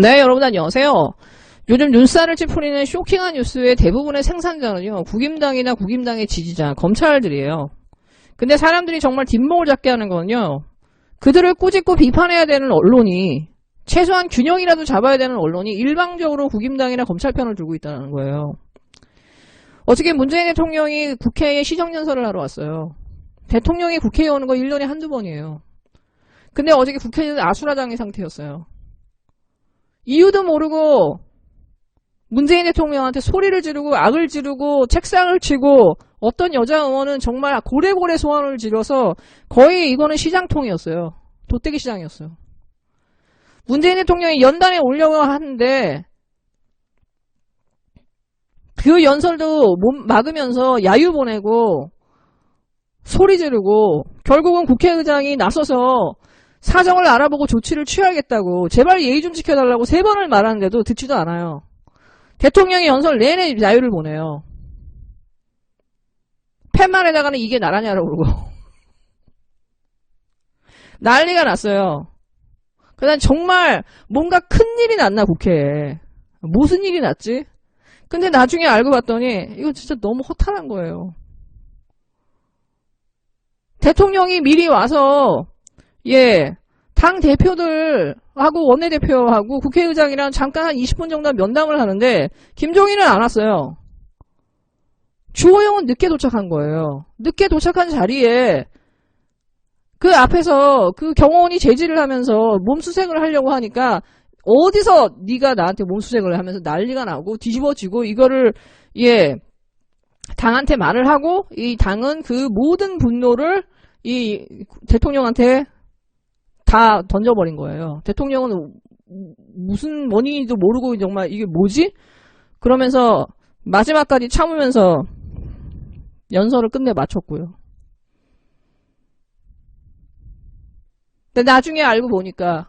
네, 여러분 안녕하세요. 요즘 눈살을 찌푸리는 쇼킹한 뉴스의 대부분의 생산자는요, 국임당이나 국임당의 지지자, 검찰들이에요. 근데 사람들이 정말 뒷목을 잡게 하는 거는요, 그들을 꾸짖고 비판해야 되는 언론이, 최소한 균형이라도 잡아야 되는 언론이 일방적으로 국임당이나 검찰 편을 들고 있다는 거예요. 어저께 문재인 대통령이 국회에 시정연설을 하러 왔어요. 대통령이 국회에 오는 거 1년에 한두 번이에요. 근데 어저께 국회는 아수라장의 상태였어요. 이유도 모르고 문재인 대통령한테 소리를 지르고 악을 지르고 책상을 치고 어떤 여자 의원은 정말 고래고래 소환을 지르서 거의 이거는 시장통이었어요. 도떼기 시장이었어요. 문재인 대통령이 연단에 오려고 하는데 그 연설도 몸 막으면서 야유 보내고 소리 지르고 결국은 국회의장이 나서서 사정을 알아보고 조치를 취하겠다고 제발 예의 좀 지켜달라고 세 번을 말하는데도 듣지도 않아요. 대통령이 연설 내내 야유를 보내요. 팻말에다가는 이게 나라냐라고 그러고 난리가 났어요. 그다음 정말 뭔가 큰 일이 났나 국회에 무슨 일이 났지? 근데 나중에 알고 봤더니 이거 진짜 너무 허탈한 거예요. 대통령이 미리 와서 예, 당 대표들하고 원내대표하고 국회의장이랑 잠깐 한 20분 정도 면담을 하는데 김종인은 안 왔어요. 주호영은 늦게 도착한 거예요. 늦게 도착한 자리에 그 앞에서 그 경호원이 제지를 하면서 몸수색을 하려고 하니까 어디서 네가 나한테 몸수색을 하면서 난리가 나고 뒤집어지고 이거를 예 당한테 말을 하고 이 당은 그 모든 분노를 이 대통령한테 다 던져버린 거예요. 대통령은 무슨 원인인지도 모르고 정말 이게 뭐지? 그러면서 마지막까지 참으면서 연설을 끝내 마쳤고요. 근데 나중에 알고 보니까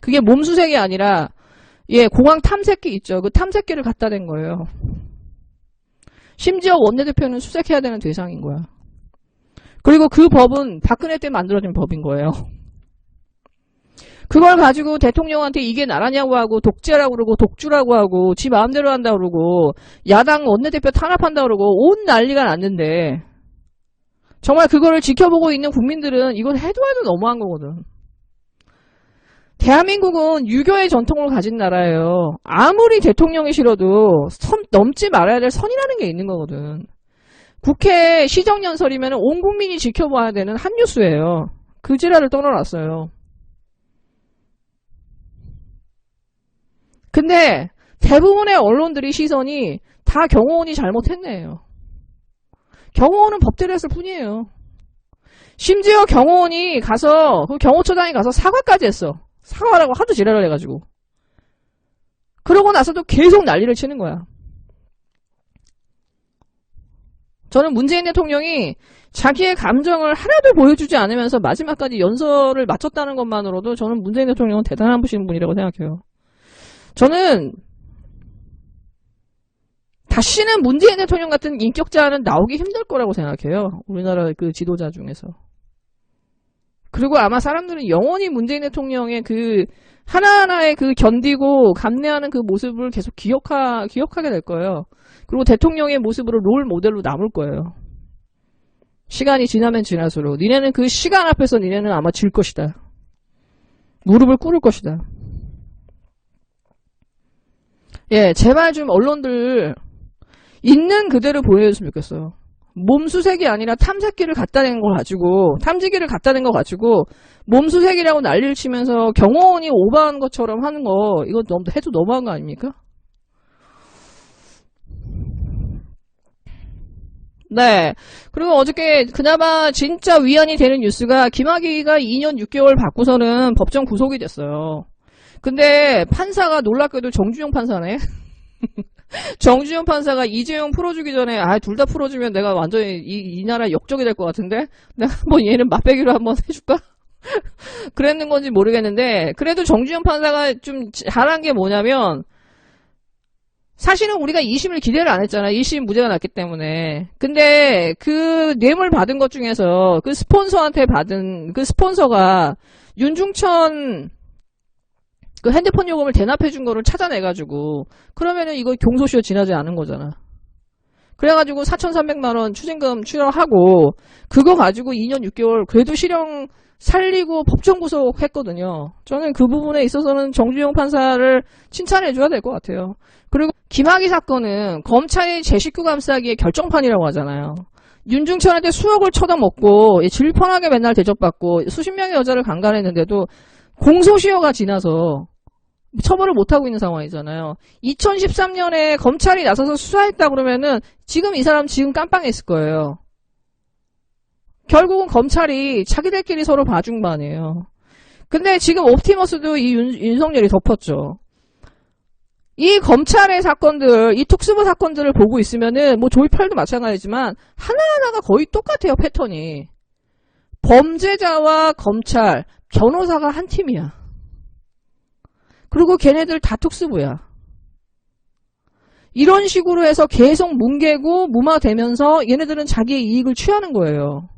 그게 몸수색이 아니라 예 공항 탐색기 있죠. 그 탐색기를 갖다 댄 거예요. 심지어 원내대표는 수색해야 되는 대상인 거야. 그리고 그 법은 박근혜 때 만들어진 법인 거예요. 그걸 가지고 대통령한테 이게 나라냐고 하고 독재라고 그러고 독주라고 하고 지 마음대로 한다 그러고 야당 원내대표 탄압한다 그러고 온 난리가 났는데 정말 그거를 지켜보고 있는 국민들은 이건 해도 해도 너무한 거거든. 대한민국은 유교의 전통을 가진 나라예요. 아무리 대통령이 싫어도 선 넘지 말아야 될 선이라는 게 있는 거거든. 국회 시정연설이면 온 국민이 지켜봐야 되는 한 뉴스예요. 그 지랄을 떠나놨어요. 근데 대부분의 언론들이 시선이 다 경호원이 잘못했네요. 경호원은 법대로 했을 뿐이에요. 심지어 경호원이 가서 그 경호처장이 가서 사과까지 했어. 사과하라고 하도 지랄을 해가지고. 그러고 나서도 계속 난리를 치는 거야. 저는 문재인 대통령이 자기의 감정을 하나도 보여주지 않으면서 마지막까지 연설을 마쳤다는 것만으로도 저는 문재인 대통령은 대단한 분이라고 생각해요. 저는 다시는 문재인 대통령 같은 인격자는 나오기 힘들 거라고 생각해요. 우리나라 그 지도자 중에서. 그리고 아마 사람들은 영원히 문재인 대통령의 그 하나하나의 그 견디고 감내하는 그 모습을 계속 기억하, 기억하게 될 거예요. 그리고 대통령의 모습으로 롤 모델로 남을 거예요. 시간이 지나면 지날수록 니네는 그 시간 앞에서 니네는 아마 질 것이다. 무릎을 꿇을 것이다. 예, 제발 좀 언론들 있는 그대로 보여줬으면 좋겠어요. 몸수색이 아니라 탐색기를 갖다 낸 걸 가지고 탐지기를 갖다 낸 거 가지고 몸수색이라고 난리를 치면서 경호원이 오버한 것처럼 하는 거 이거 너무 해도 너무한 거 아닙니까? 네. 그리고 어저께 그나마 진짜 위안이 되는 뉴스가 김학의가 2년 6개월 받고서는 법정 구속이 됐어요. 근데 판사가 놀랍게도 정준영 판사네. 정주영 판사가 이재용 풀어주기 전에 아 둘 다 풀어주면 내가 완전히 이, 이 나라 역적이 될 것 같은데 내가 한번 얘는 맛배기로 한번 해줄까? 그랬는 건지 모르겠는데 그래도 정주영 판사가 좀 잘한 게 뭐냐면 사실은 우리가 2심을 기대를 안 했잖아. 1심 무죄가 났기 때문에. 근데 그 뇌물 받은 것 중에서 그 스폰서한테 받은 그 스폰서가 윤중천 그 핸드폰 요금을 대납해 준 거를 찾아내가지고 그러면은 이거 경소시효 지나지 않은 거잖아. 그래가지고 4,300만 원 추징금 추려하고 그거 가지고 2년 6개월 그래도 실형 살리고 법정 구속했거든요. 저는 그 부분에 있어서는 정주영 판사를 칭찬해줘야 될 것 같아요. 그리고 김학의 사건은 검찰이 제 식구 감싸기의 결정판이라고 하잖아요. 윤중천한테 수억을 쳐다먹고 질펀하게 맨날 대접받고 수십 명의 여자를 강간했는데도 공소시효가 지나서 처벌을 못하고 있는 상황이잖아요. 2013년에 검찰이 나서서 수사했다 그러면은 지금 이 사람 지금 깜빵했을 거예요. 결국은 검찰이 자기들끼리 서로 봐준 거 아니에요. 근데 지금 옵티머스도 이 윤, 윤석열이 덮었죠. 이 검찰의 사건들, 이 특수부 사건들을 보고 있으면은 뭐 조이팔도 마찬가지지만 하나하나가 거의 똑같아요, 패턴이. 범죄자와 검찰, 변호사가 한 팀이야. 그리고 걔네들 다 특수부야. 이런 식으로 해서 계속 뭉개고 무마되면서 얘네들은 자기의 이익을 취하는 거예요.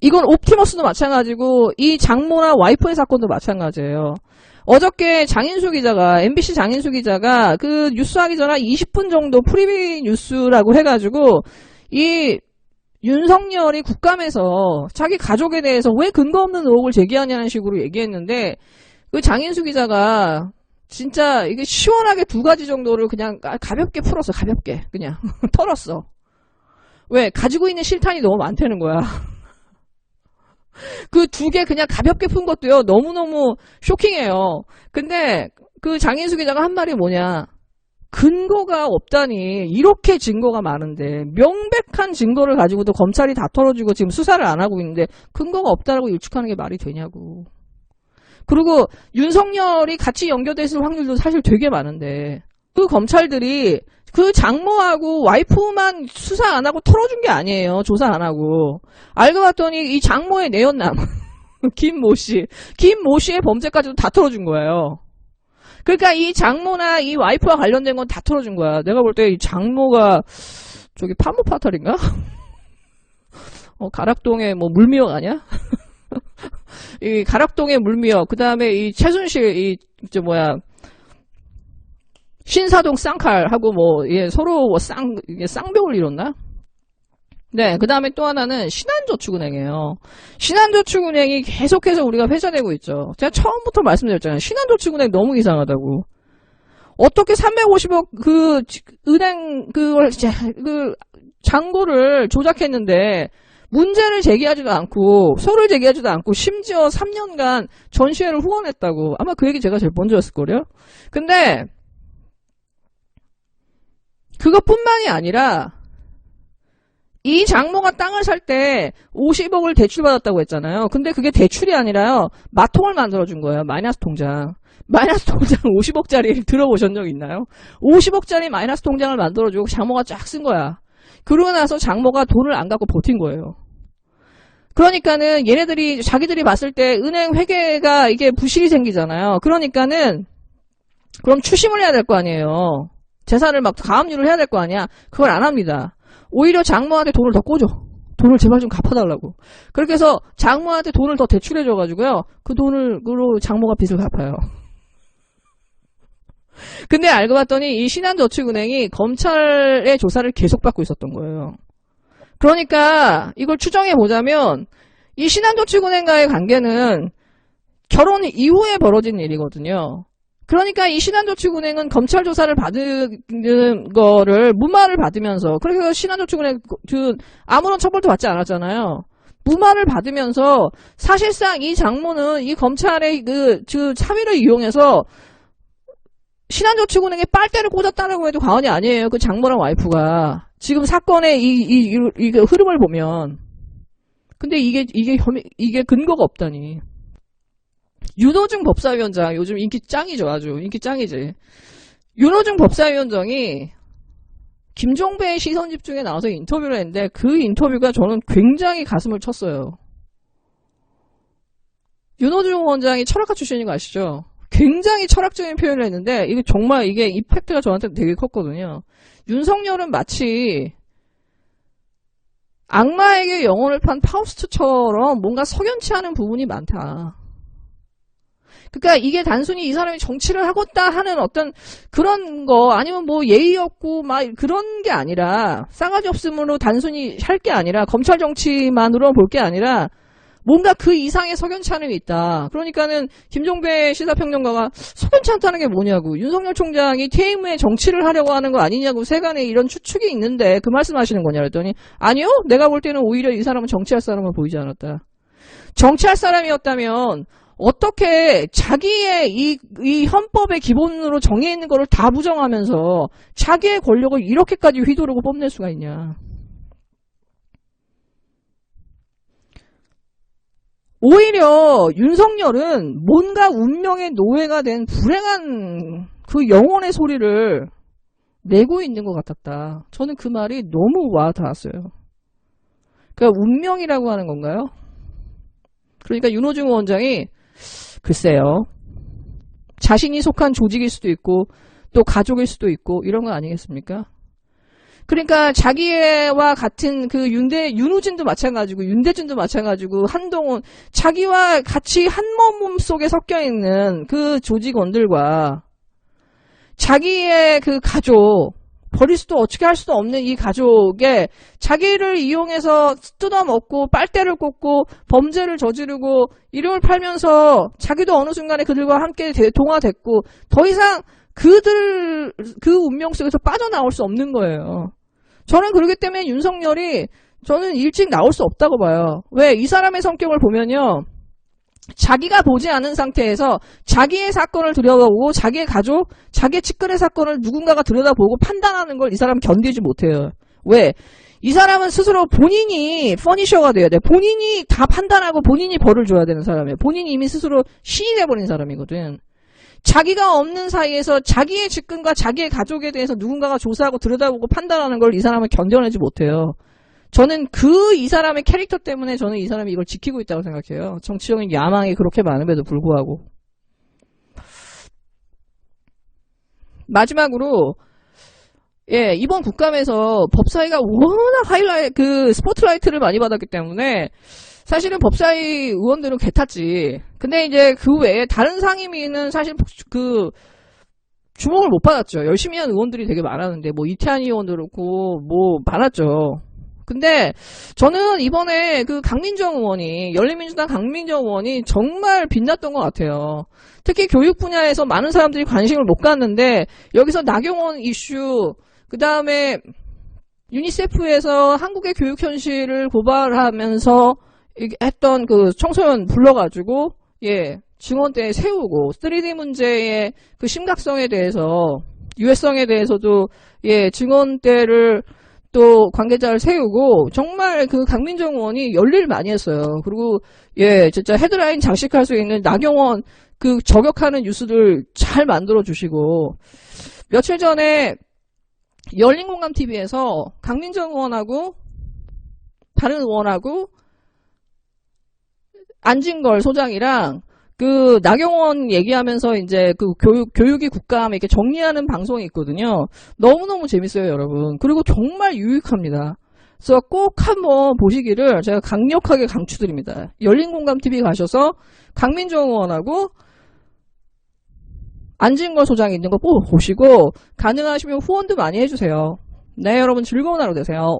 이건 옵티머스도 마찬가지고 이 장모나 와이프의 사건도 마찬가지예요. 어저께 장인수 기자가 MBC 장인수 기자가 그 뉴스 하기 전에 20분 정도 프리뷰 뉴스라고 해가지고 이 윤석열이 국감에서 자기 가족에 대해서 왜 근거 없는 의혹을 제기하냐는 식으로 얘기했는데 그 장인수 기자가 진짜 이게 시원하게 두 가지 정도를 그냥 가볍게 풀었어 가볍게. 그냥 털었어. 왜? 가지고 있는 실탄이 너무 많다는 거야 그 두 개 그냥 가볍게 푼 것도요 너무너무 쇼킹해요. 근데 그 장인수 기자가 한 말이 뭐냐. 근거가 없다니. 이렇게 증거가 많은데 명백한 증거를 가지고도 검찰이 다 털어주고 지금 수사를 안 하고 있는데 근거가 없다라고 일축하는 게 말이 되냐고. 그리고 윤석열이 같이 연결돼 있을 확률도 사실 되게 많은데 그 검찰들이 그 장모하고 와이프만 수사 안 하고 털어준 게 아니에요. 조사 안 하고. 알고 봤더니 이 장모의 내연남 김모 씨, 김모 씨의 범죄까지도 다 털어준 거예요. 그러니까 이 장모나 이 와이프와 관련된 건 다 털어준 거야. 내가 볼 때 이 장모가 저기 파무 파탈인가? 어, 가락동에 뭐 물미역 아니야? 이 가락동의 물미역, 그 다음에 이 최순실, 이, 저 뭐야, 신사동 쌍칼하고 뭐, 예, 서로 뭐 쌍, 이게 쌍벽을 이뤘나? 네, 그 다음에 또 하나는 신한저축은행이에요. 신한저축은행이 계속해서 우리가 회자되고 있죠. 제가 처음부터 말씀드렸잖아요. 신한저축은행 너무 이상하다고. 어떻게 350억 그 은행 그걸 그 잔고를 조작했는데 문제를 제기하지도 않고 서를 제기하지도 않고 심지어 3년간 전시회를 후원했다고 아마 그 얘기 제가 제일 먼저였을 거예요. 근데 그것뿐만이 아니라 이 장모가 땅을 살 때 50억을 대출받았다고 했잖아요. 근데 그게 대출이 아니라요. 마통을 만들어준 거예요. 마이너스 통장. 마이너스 통장 50억짜리 들어보신 적 있나요? 50억짜리 마이너스 통장을 만들어주고 장모가 쫙 쓴 거야. 그러고 나서 장모가 돈을 안 갖고 버틴 거예요. 그러니까는 얘네들이 자기들이 봤을 때 은행 회계가 이게 부실이 생기잖아요. 그러니까는 그럼 추심을 해야 될 거 아니에요. 재산을 막 가압류를 해야 될 거 아니야. 그걸 안 합니다. 오히려 장모한테 돈을 더 꽂어. 돈을 제발 좀 갚아달라고. 그렇게 해서 장모한테 돈을 더 대출해줘가지고요. 그 돈으로 장모가 빚을 갚아요. 근데 알고 봤더니 이 신한저축은행이 검찰의 조사를 계속 받고 있었던 거예요. 그러니까 이걸 추정해 보자면 이 신한저축은행과의 관계는 결혼 이후에 벌어진 일이거든요. 그러니까 이 신한저축은행은 검찰 조사를 받은 거를 무마를 받으면서 그래서 신한저축은행 그 아무런 처벌도 받지 않았잖아요. 무마를 받으면서 사실상 이 장모는 이 검찰의 그, 그 차비를 이용해서 신한저축은행에 빨대를 꽂았다라고 해도 과언이 아니에요. 그 장모랑 와이프가. 지금 사건의 이, 이, 이, 이 흐름을 보면. 근데 이게, 이게 혐의, 이게 근거가 없다니. 윤호중 법사위원장 요즘 인기 짱이죠. 아주 인기 짱이지. 윤호중 법사위원장이 김종배의 시선 집중에 나와서 인터뷰를 했는데 그 인터뷰가 저는 굉장히 가슴을 쳤어요. 윤호중 원장이 철학과 출신인 거 아시죠? 굉장히 철학적인 표현을 했는데 이게 정말 이게 이펙트가 저한테 되게 컸거든요. 윤석열은 마치 악마에게 영혼을 판 파우스트처럼 뭔가 석연치 않은 부분이 많다. 그러니까 이게 단순히 이 사람이 정치를 하겠다 하는 어떤 그런 거 아니면 뭐 예의 없고 막 그런 게 아니라 싸가지 없음으로 단순히 할 게 아니라 검찰 정치만으로 볼 게 아니라 뭔가 그 이상의 석연치 않음이 있다. 그러니까는 김종배 시사평론가가 석연치 않다는 게 뭐냐고 윤석열 총장이 퇴임 후에 정치를 하려고 하는 거 아니냐고 세간에 이런 추측이 있는데 그 말씀하시는 거냐 그랬더니 아니요 내가 볼 때는 오히려 이 사람은 정치할 사람을 보이지 않았다. 정치할 사람이었다면 어떻게 자기의 이, 이 헌법의 기본으로 정해 있는 거를 다 부정하면서 자기의 권력을 이렇게까지 휘두르고 뽐낼 수가 있냐. 오히려 윤석열은 뭔가 운명의 노예가 된 불행한 그 영혼의 소리를 내고 있는 것 같았다. 저는 그 말이 너무 와 닿았어요. 그러니까 운명이라고 하는 건가요? 그러니까 윤호중 원장이 글쎄요. 자신이 속한 조직일 수도 있고 또 가족일 수도 있고 이런 거 아니겠습니까? 그러니까 자기와 같은 그 윤대 윤우진도 마찬가지고 윤대준도 마찬가지고 한동훈 자기와 같이 한 몸 속에 섞여 있는 그 조직원들과 자기의 그 가족 버릴 수도 어떻게 할 수도 없는 이 가족에 자기를 이용해서 뜯어먹고 빨대를 꽂고 범죄를 저지르고 이름을 팔면서 자기도 어느 순간에 그들과 함께 대- 동화됐고 더 이상 그들 그 운명 속에서 빠져나올 수 없는 거예요. 저는 그렇기 때문에 윤석열이 저는 일찍 나올 수 없다고 봐요. 왜? 이 사람의 성격을 보면요. 자기가 보지 않은 상태에서 자기의 사건을 들여다보고 자기의 가족, 자기의 측근의 사건을 누군가가 들여다보고 판단하는 걸 이 사람 견디지 못해요. 왜? 이 사람은 스스로 본인이 퍼니셔가 돼야 돼. 본인이 다 판단하고 본인이 벌을 줘야 되는 사람이에요. 본인이 이미 스스로 신이 돼버린 사람이거든. 자기가 없는 사이에서 자기의 측근과 자기의 가족에 대해서 누군가가 조사하고 들여다보고 판단하는 걸 이 사람은 견뎌내지 못해요. 저는 그 이 사람의 캐릭터 때문에 저는 이 사람이 이걸 지키고 있다고 생각해요. 정치적인 야망이 그렇게 많음에도 불구하고. 마지막으로 예, 이번 국감에서 법사위가 워낙 하이라이, 그, 스포트라이트를 많이 받았기 때문에, 사실은 법사위 의원들은 개탔지. 근데 이제 그 외에 다른 상임위는 사실 그, 주목을 못 받았죠. 열심히 한 의원들이 되게 많았는데, 뭐, 이태한 의원도 그렇고, 뭐, 많았죠. 근데, 저는 이번에 그 강민정 의원이, 열린민주당 강민정 의원이 정말 빛났던 것 같아요. 특히 교육 분야에서 많은 사람들이 관심을 못 갖는데, 여기서 나경원 이슈, 그 다음에 유니세프에서 한국의 교육 현실을 고발하면서 했던 그 청소년 불러가지고 예 증언대 세우고 3D 문제의 그 심각성에 대해서 유해성에 대해서도 예 증언대를 또 관계자를 세우고 정말 그 강민정 의원이 열일 많이 했어요. 그리고 예 진짜 헤드라인 장식할 수 있는 나경원 그 저격하는 뉴스들 잘 만들어 주시고 며칠 전에 열린공감TV에서 강민정 의원하고 다른 의원하고 안진걸 소장이랑 그 나경원 얘기하면서 이제 그 교육 교육이 국감 이렇게 정리하는 방송이 있거든요. 너무 너무 재밌어요, 여러분. 그리고 정말 유익합니다. 그래서 꼭 한번 보시기를 제가 강력하게 강추드립니다. 열린공감TV 가셔서 강민정 의원하고 안진걸 소장이 있는 거꼭 보시고 가능하시면 후원도 많이 해주세요. 네, 여러분 즐거운 하루 되세요.